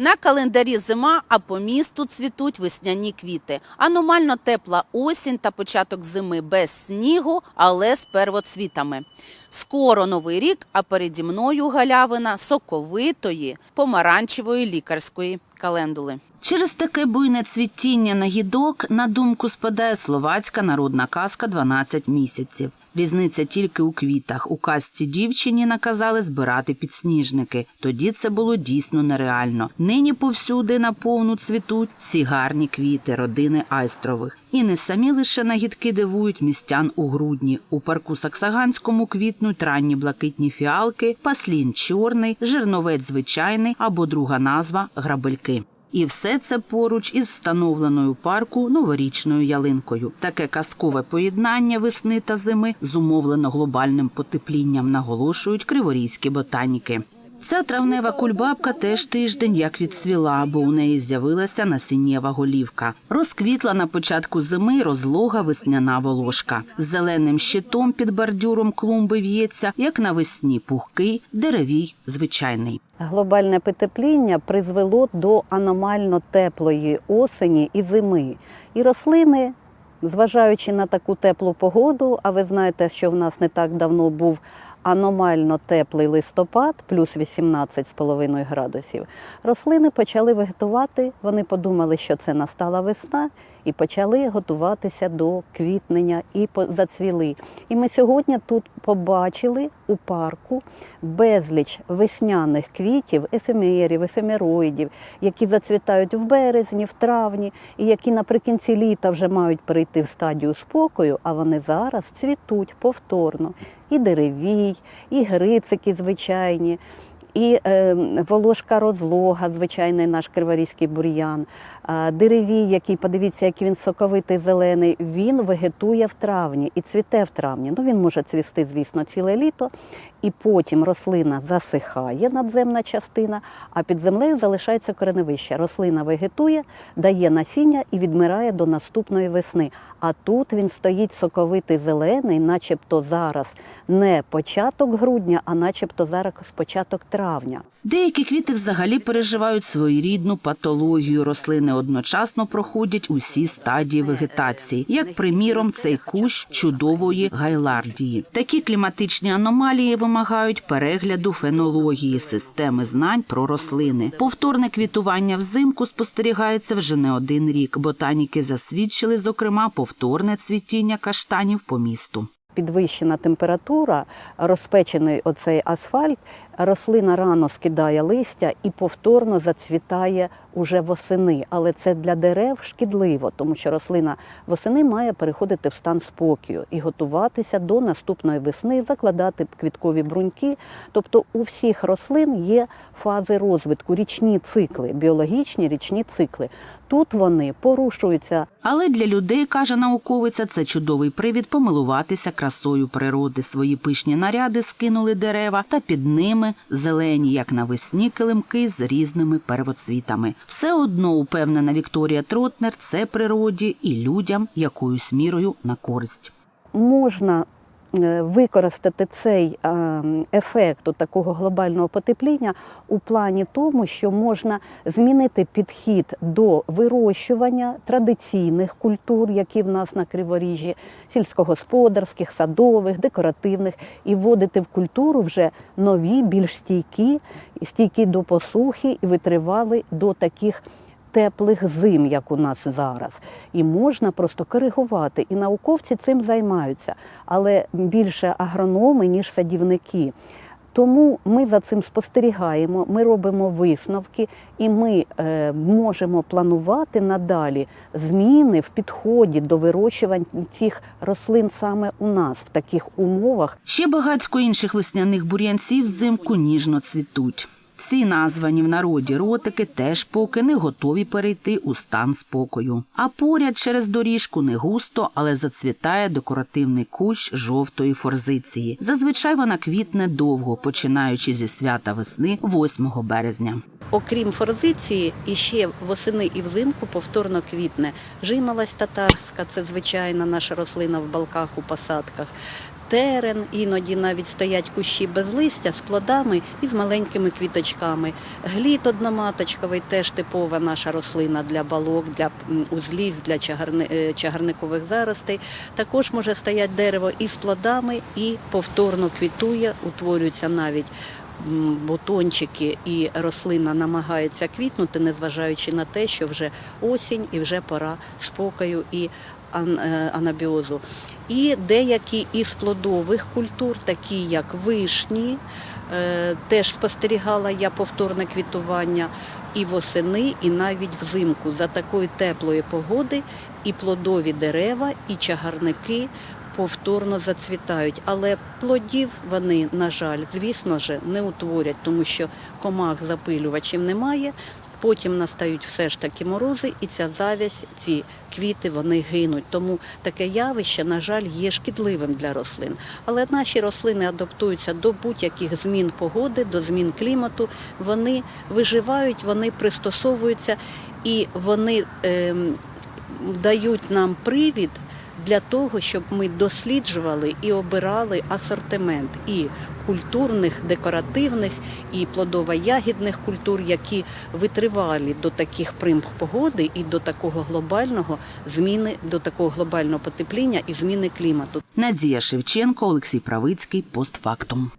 На календарі зима, а по місту цвітуть весняні квіти. Аномально тепла осінь та початок зими без снігу, але з первоцвітами. Скоро новий рік, а переді мною галявина соковитої помаранчевої лікарської календули. Через таке буйне цвітіння на гідок на думку спадає словацька народна казка «12 місяців. Різниця тільки у квітах. У казці дівчині наказали збирати підсніжники. Тоді це було дійсно нереально. Нині повсюди наповну цвітуть ці гарні квіти родини Айстрових. І не самі лише нагідки дивують містян у грудні. У парку Саксаганському квітнуть ранні блакитні фіалки, паслін чорний, жирновець звичайний або друга назва грабельки. І все це поруч із встановленою парку новорічною ялинкою. Таке казкове поєднання весни та зими зумовлено глобальним потеплінням, наголошують криворізькі ботаніки. Ця травнева кульбабка теж тиждень як відсвіла, бо у неї з'явилася насіннєва голівка. Розквітла на початку зими розлога весняна волошка. Зеленим щитом під бордюром клумби в'ється, як навесні пухкий, деревій, звичайний. Глобальне потепління призвело до аномально теплої осені і зими. І рослини, зважаючи на таку теплу погоду, а ви знаєте, що в нас не так давно був аномально теплий листопад, плюс 18,5 градусів, рослини почали вегетувати. Вони подумали, що це настала весна, і почали готуватися до квітнення і зацвіли. І ми сьогодні тут побачили у парку безліч весняних квітів, ефемерів, ефемероїдів, які зацвітають в березні, в травні, і які наприкінці літа вже мають перейти в стадію спокою, а вони зараз цвітуть повторно. І деревій, і грицики звичайні. І е, волошка розлога, звичайний наш криворізький бур'ян, е, деревій, який, подивіться, який він соковитий зелений, він вегетує в травні і цвіте в травні. Ну він може цвісти, звісно, ціле літо, і потім рослина засихає, надземна частина, а під землею залишається кореневище. Рослина вегетує, дає насіння і відмирає до наступної весни. А тут він стоїть соковитий зелений, начебто зараз не початок грудня, а начебто зараз початок травня. Деякі квіти взагалі переживають своєрідну патологію. Рослини одночасно проходять усі стадії вегетації, як приміром цей кущ чудової гайлардії. Такі кліматичні аномалії вимагають перегляду фенології, системи знань про рослини. Повторне квітування взимку спостерігається вже не один рік. Ботаніки засвідчили, зокрема, повторне цвітіння каштанів по місту. Підвищена температура, розпечений оцей асфальт, рослина рано скидає листя і повторно зацвітає уже восени. Але це для дерев шкідливо, тому що рослина восени має переходити в стан спокою і готуватися до наступної весни, закладати квіткові бруньки. Тобто у всіх рослин є фази розвитку, річні цикли, біологічні річні цикли. Тут вони порушуються Але для людей, каже науковиця, це чудовий привід помилуватися красою природи. Свої пишні наряди скинули дерева, та під ними зелені, як навесні, килимки з різними первоцвітами. Все одно, упевнена Вікторія Тротнер, це природі і людям якоюсь мірою на користь. можна використати цей е, ефект такого глобального потепління у плані тому, що можна змінити підхід до вирощування традиційних культур, які в нас на криворіжжі, сільськогосподарських, садових, декоративних, і вводити в культуру вже нові, більш стійкі, стійкі до посухи і витривали до таких теплих зим, як у нас зараз. І можна просто коригувати. І науковці цим займаються, але більше агрономи, ніж садівники. Тому ми за цим спостерігаємо, ми робимо висновки, і ми е, можемо планувати надалі зміни в підході до вирощування цих рослин саме у нас в таких умовах, Ще багацько інших весняних бур'янців взимку ніжно цвітуть. Ці названі в народі ротики теж поки не готові перейти у стан спокою. А поряд через доріжку не густо, але зацвітає декоративний кущ жовтої форзиції. Зазвичай вона квітне довго, починаючи зі свята весни 8 березня. Окрім форзиції, і ще восени і взимку повторно квітне. Жимолость татарська, це звичайна наша рослина в балках у посадках. Терен, іноді навіть стоять кущі без листя з плодами і з маленькими квіточками. Гліт одноматочковий теж типова наша рослина для балок, для м, узлів, для е, чагарникових заростей. Також може стояти дерево і з плодами, і повторно квітує, утворюються навіть бутончики, і рослина намагається квітнути, незважаючи на те, що вже осінь і вже пора спокою і анабіозу. І деякі із плодових культур, такі як вишні, е, теж спостерігала я повторне квітування і восени, і навіть взимку. За такої теплої погоди і плодові дерева, і чагарники повторно зацвітають. Але плодів вони, на жаль, звісно ж, не утворять, тому що комах запилювачів немає. Потім настають все ж таки морози, і ця завязь, ці квіти, вони гинуть. Тому таке явище, на жаль, є шкідливим для рослин. Але наші рослини адаптуються до будь-яких змін погоди, до змін клімату. Вони виживають, вони пристосовуються і вони ем, дають нам привід для того, щоб ми досліджували і обирали асортимент і культурних, декоративних, і плодово-ягідних культур, які витривалі до таких примх погоди і до такого глобального зміни, до такого глобального потепління і зміни клімату. Надія Шевченко, Олексій Правицький, постфактум.